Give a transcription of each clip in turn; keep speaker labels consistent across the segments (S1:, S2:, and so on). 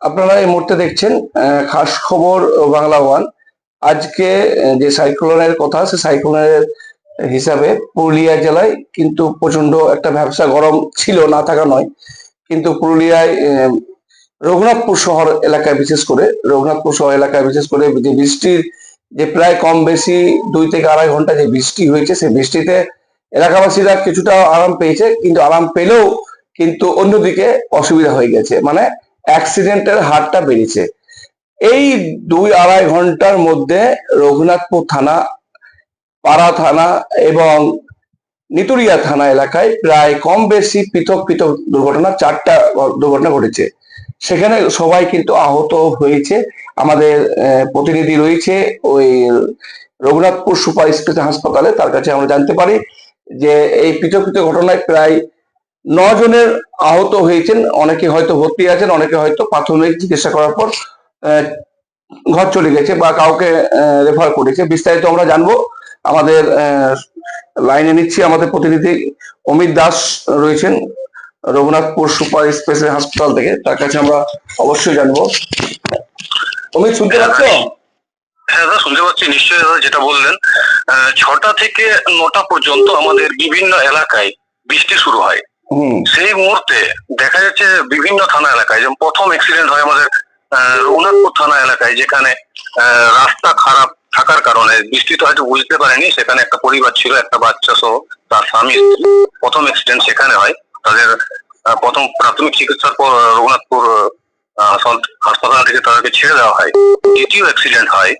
S1: আপনারা এই মুহূর্তে দেখছেন খাস খবর বাংলা ওয়ান। আজকে যে সাইক্লোনের কথা, সে সাইক্লোনের হিসাবে পুরুলিয়া জেলায় কিন্তু প্রচণ্ড একটা ব্যবসা গরম ছিল, না থাকা নয়। কিন্তু পুরুলিয়ায় রঘুনাথপুর শহর এলাকায় বিশেষ করে, রঘুনাথপুর শহর এলাকায় বিশেষ করে যে বৃষ্টির যে প্রায় কম বেশি দুই থেকে আড়াই ঘণ্টা যে বৃষ্টি হয়েছে, সেই বৃষ্টিতে এলাকাবাসীরা কিছুটা আরাম পেয়েছে, কিন্তু আরাম পেলেও কিন্তু অন্যদিকে অসুবিধা হয়ে গেছে। মানে অ্যাক্সিডেন্টের হারটা বেড়েছে। এই দুই আড়াই ঘণ্টার মধ্যে রঘুনাথপুর থানা, পাড়া থানা এবং নিতুরিয়া থানা এলাকায় প্রায় কম বেশি পৃথক পৃথক দুর্ঘটনা, চারটা দুর্ঘটনা ঘটেছে। সেখানে সবাই কিন্তু আহত হয়েছে। আমাদের প্রতিনিধি রয়েছে ওই রঘুনাথপুর সুপার স্পেশাল হাসপাতালে। তার কাছে আমরা জানতে পারি যে এই পৃথক পৃথক ঘটনায় প্রায় জনের আহত হয়েছেন, অনেকে হয়তো ভর্তি আছেন, অনেকে হয়তো প্রাথমিক চিকিৎসা করার পর ঘর চলে গেছে বা কাউকে রেফার করেছে। বিস্তারিত আমরা জানব। আমাদের লাইনে নিচ্ছি আমাদের প্রতিনিধি অমিত দাস রয়েছেন, রঘুনাথপুর সুপার স্পেশাল হাসপাতাল থেকে। তার কাছে আমরা অবশ্যই জানব। অমিত, শুনতে পাচ্ছ?
S2: হ্যাঁ দাদা শুনতে পাচ্ছি। নিশ্চয়ই দাদা, যেটা বললেন ছটা থেকে নটা পর্যন্ত আমাদের বিভিন্ন এলাকায় বৃষ্টি শুরু হয়। সেই মুহূর্তে দেখা যাচ্ছে বিভিন্ন থানা এলাকায়, যেমন প্রথম অ্যাক্সিডেন্ট হয় আমাদের রঘুনাথপুর থানা এলাকায়, যেখানে রাস্তা খারাপ থাকার কারণে বৃষ্টিতে হয়তো বুঝতে পারেনি, সেখানে একটা পরিবার ছিল, একটা বাচ্চা সহ তার স্বামী প্রথম অ্যাক্সিডেন্ট সেখানে হয়। তাদের প্রথম প্রাথমিক চিকিৎসার পর রঘুনাথপুর হাসপাতাল- থেকে তাদেরকে ছেড়ে দেওয়া হয়। দ্বিতীয় অ্যাক্সিডেন্ট হয়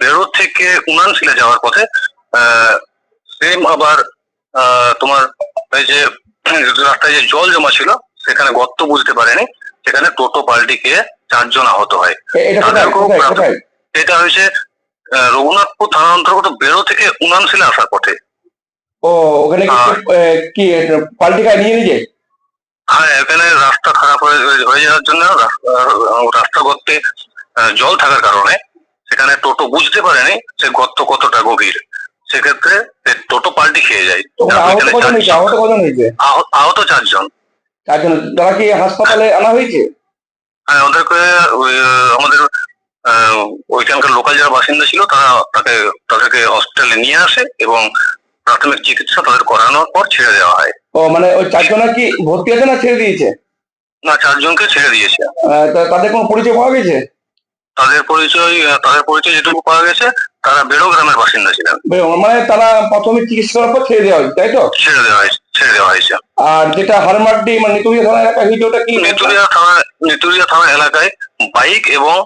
S2: বেরোর থেকে উনানশিলা যাওয়ার পথে সেম আবার তোমার এই যে রাস্তায় যে জল জমা ছিল সেখানে গর্ত বুঝতে পারেনি সেখানে টোটো পাল্টি খেয়ে চারজন আহত হয়।
S1: এটা
S2: হয়েছে রঘুনাথপুর থানা অন্তর্গত বেরো থেকে উনানশিলা আসার পথে।
S1: ও ওখানে কি। পাল্টি নিয়ে
S2: হ্যাঁ এখানে রাস্তা খারাপ হয়ে যাওয়ার জন্য রাস্তা রাস্তা গর্তে জল থাকার কারণে সেখানে টোটো বুঝতে পারেনি সে গর্ত কতটা গভীর। সেক্ষেত্রে টোটো পাল্টি খেয়ে যায়।
S1: আহত কজন হয়েছে?
S2: চারজন-
S1: আহত কজন হয়েছে?
S2: আহত চারজন।
S1: চারজন। তারা কি হাসপাতালে আনা হয়েছে?
S2: হ্যাঁ ওদেরকে ওই, আমাদের ওইখানকার লোকাল যারা বাসিন্দা ছিল তারা তাকে তাদেরকে হসপিটালে নিয়ে আসে এবং প্রাথমিক চিকিৎসা তাদের করানোর পর ছেড়ে দেওয়া হয়।
S1: ও মানে ওই চারজনের কি ভর্তি আছে না ছেড়ে দিয়েছে?
S2: না চারজনকে ছেড়ে দিয়েছে।
S1: তাদের কোনো পরিচয় পাওয়া গেছে?
S2: তাদের পরিচয় তাদের পরিচয় যেটুকু পাওয়া গেছে তারা বেড়ো গ্রামের বাসিন্দা ছিলেন।
S1: মানে তারা প্রাথমিক চিকিৎসা করার পর ছেড়ে দেওয়া হয়েছে তাই তো?
S2: ছেড়ে দেওয়া হয়েছে ছেড়ে দেওয়া হয়েছে।
S1: আর যেটা হারমাড্ডি মানে নিতুরিয়া থানা এলাকা হয়েছে ওটা কি?
S2: নেতুরিয়া থানা নেতুরিয়া থানা এলাকায় বাইক এবং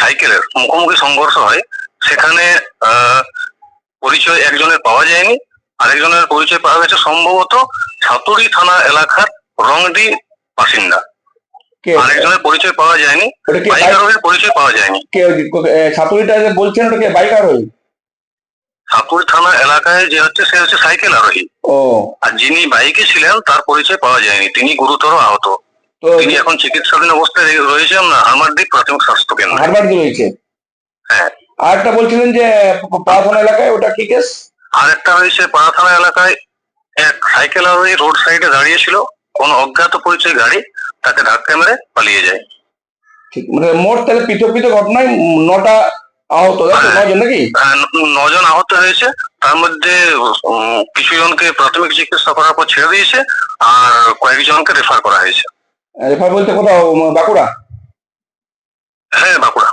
S2: সাইকেলের মুখোমুখি সংঘর্ষ হয়। সেখানে পরিচয় একজনের পাওয়া যায়নি। আরেকজনের পরিচয় পাওয়া গেছে সম্ভবত ছাতুরি থানা এলাকার রংডি বাসিন্দা। আরেকজনের পরিচয় পাওয়া যায়নি পরিচয় পাওয়া যায়নি।
S1: কে যে বলছেন ওটা কে? বাইক আরোহী
S2: ছাতুরি থানা এলাকায় যে হচ্ছে সে হচ্ছে সাইকেল আরোহী।
S1: ও।
S2: আর যিনি বাইকে ছিলেন তার পরিচয় পাওয়া যায়নি। তিনি গুরুতর আহত। তিনি এখন চিকিৎসাধীন অবস্থায় রয়েছেন হারমারদ্বীপ প্রাথমিক স্বাস্থ্য কেন্দ্রে।
S1: হারমাড্ডি রয়েছে?
S2: হ্যাঁ।
S1: আর একটা বলছিলেন যে পাড়াথানা এলাকায় ওটা কি কেস
S2: আরেকটা হয়েছে পাড়াথানা এলাকায় এক সাইকেল আরোহী রোড সাইডে দাঁড়িয়ে ছিল কোন অজ্ঞাত পরিচয় গাড়ি। তাকে ধাক্কা মেরে পালিয়ে যায়।
S1: ঠিক মানে মোট তাহলে পৃথক পৃথক ঘটনায় নটা আহত তো? নজন নাকি?
S2: নজন আহত হয়েছে। তার মধ্যে কিছু জনকে প্রাথমিক চিকিৎসা করার পর ছেড়ে দিয়েছে আর কয়েকজনকে রেফার করা হয়েছে।
S1: রেফার বলতে কোথাও বাঁকুড়া?
S2: হ্যাঁ বাঁকুড়া।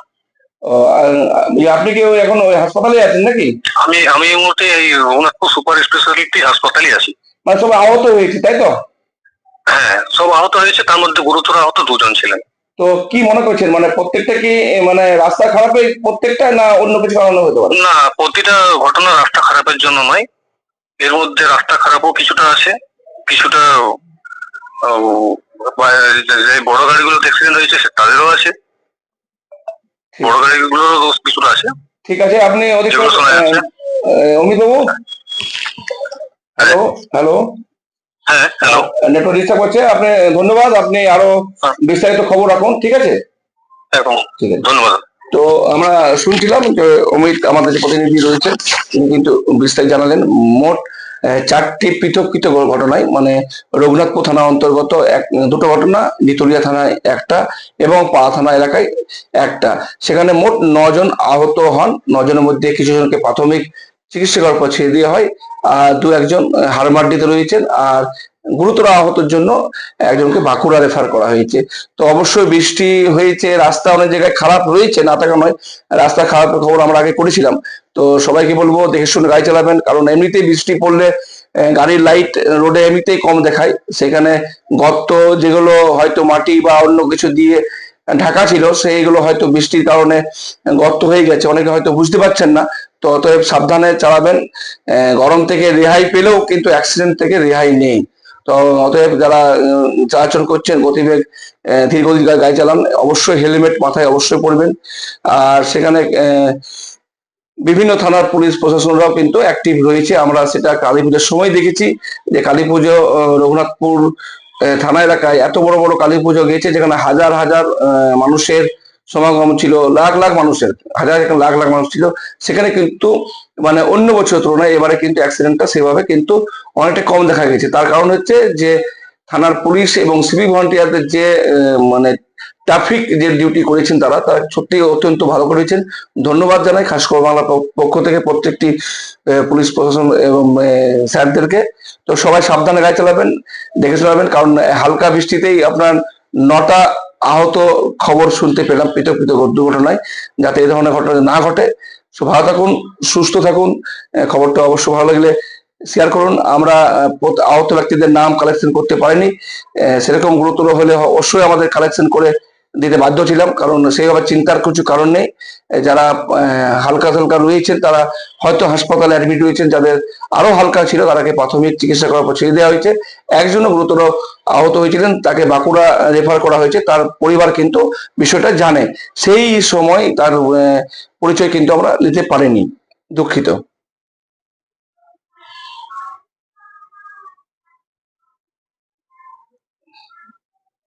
S1: আপনি কি এখন ওই হাসপাতালে আছেন নাকি?
S2: আমি আমি এই মুহূর্তে এই রঘুনাথপুর সুপার স্পেশালিটি হাসপাতালে আছি।
S1: মানে সব আহত হয়েছে তাই তো?
S2: হ্যাঁ সব আহত হয়েছে তার মধ্যে গুরুতর আহত দুজন ছিলেন।
S1: তো কি মনে করছেন? মানে প্রত্যেকটা কি মানে রাস্তা খারাপে প্রত্যেকটা না অন্য কিছু কারণে হতে পারে?
S2: না প্রতিটা ঘটনা রাস্তা খারাপের জন্য নয়। এর মধ্যে রাস্তা খারাপও কিছুটা আছে কিছুটা যে বড় গাড়িগুলো অ্যাক্সিডেন্ট হয়েছে সে তাদেরও আছে। বড় গাড়িগুলোরও দোষ কিছুটা আছে।
S1: ঠিক আছে আপনি অমিত বাবু হ্যালো হ্যালো।
S2: হ্যাঁ হ্যালো
S1: নেটওয়ার্ক ডিস্টার্ব করছে আপনি ধন্যবাদ আপনি আরও
S2: হ্যাঁ।
S1: বিস্তারিত খবর রাখুন ঠিক আছে? ঠিক আছে।
S2: ধন্যবাদ।
S1: তো আমরা শুনছিলাম যে অমিত আমাদের যে প্রতিনিধি রয়েছে তিনি কিন্তু বিস্তারিত জানালেন। মোট চারটি পৃথক পৃথক ঘটনায় মানে রঘুনাথপুর থানা অন্তর্গত এক দুটো ঘটনা নিতুলিয়া থানায় একটা এবং পাড়া থানা এলাকায় একটা। সেখানে মোট নজন আহত হন নজনের মধ্যে কিছু জনকে প্রাথমিক চিকিৎসা করার পর ছেড়ে দেওয়া হয়। আর দু একজন আহ, হাড়মাড্ডিতে রয়েছেন। আর গুরুতর আহতের জন্য একজনকে বাঁকুড়া রেফার করা হয়েছে। তো অবশ্যই বৃষ্টি হয়েছে রাস্তা অনেক জায়গায় খারাপ রয়েছে না থাকা নয় রাস্তা খারাপের খবর আমরা আগে করেছিলাম। তো সবাইকে বলব দেখে শুনে গাড়ি চালাবেন কারণ এমনিতেই বৃষ্টি পড়লে গাড়ির লাইট রোডে এমনিতেই কম দেখায়। সেখানে গর্ত যেগুলো হয়তো মাটি বা অন্য কিছু দিয়ে ঢাকা ছিল সেইগুলো হয়তো বৃষ্টির কারণে গর্ত হয়ে গেছে। অনেকে হয়তো বুঝতে পারছেন না তো অতএব সাবধানে চালাবেন। গরম থেকে রেহাই পেলেও কিন্তু অ্যাক্সিডেন্ট থেকে রেহাই নেই। তো অতএব যারা চলাচল করছেন, গতিবেগ ধীর গতির গাড়ি চালান, অবশ্যই হেলমেট মাথায় অবশ্যই পরবেন। আর সেখানে বিভিন্ন থানার পুলিশ প্রশাসনরাও কিন্তু অ্যাক্টিভ রয়েছে। আমরা সেটা কালী পুজোর সময় দেখেছি যে কালী পুজো রঘুনাথপুর থানা এলাকায় এত বড় বড় কালী পুজো গিয়েছে যেখানে হাজার হাজার মানুষের সমাগম ছিল, লাখ লাখ মানুষের, হাজার লাখ লাখ মানুষ ছিল। সেখানে কিন্তু মানে অন্য বছরের তুলনায় এবারে কিন্তু অ্যাক্সিডেন্টটা সেভাবে কিন্তু অনেকটা কম দেখা গেছে। তার কারণ হচ্ছে যে থানার পুলিশ এবং সিভিক ভলান্টিয়ারদের যে মানে ট্রাফিক যে ডিউটি করেছেন তারা তারা সত্যি অত্যন্ত ভালো করেছেন। ধন্যবাদ জানাই খাস করে বাংলা পক্ষ থেকে প্রত্যেকটি পুলিশ প্রশাসন এবং স্যারদেরকে। তো সবাই সাবধানে গাড়ি চালাবেন, দেখে চালাবেন, কারণ হালকা বৃষ্টিতেই আপনার নটা আহত খবর শুনতে পেলাম পৃথক পৃথক দুর্ঘটনায়, যাতে এই ধরনের ঘটনা না ঘটে ভালো থাকুন, সুস্থ থাকুন খবরটা অবশ্য ভালো লাগলে শেয়ার করুন। আমরা আহত ব্যক্তিদের নাম কালেকশন করতে পারিনি সেরকম গুরুতর হলে অবশ্যই আমাদের কালেকশন করে দিতে বাধ্য ছিলাম, কারণ সেইভাবে চিন্তার কিছু কারণ নেই। যারা হালকা হালকা রয়েছেন, তারা হয়তো হাসপাতালে অ্যাডমিট হয়েছেন, যাদের আরও হালকা ছিল, তারাকে প্রাথমিক চিকিৎসা করার পর ছেড়ে দেওয়া হয়েছে। একজনও গুরুতর আহত হয়েছিলেন, তাকে বাঁকুড়া রেফার করা হয়েছে, তার পরিবার কিন্তু বিষয়টা জানে। সেই সময় তার পরিচয় কিন্তু আমরা নিতে পারিনি, দুঃখিত।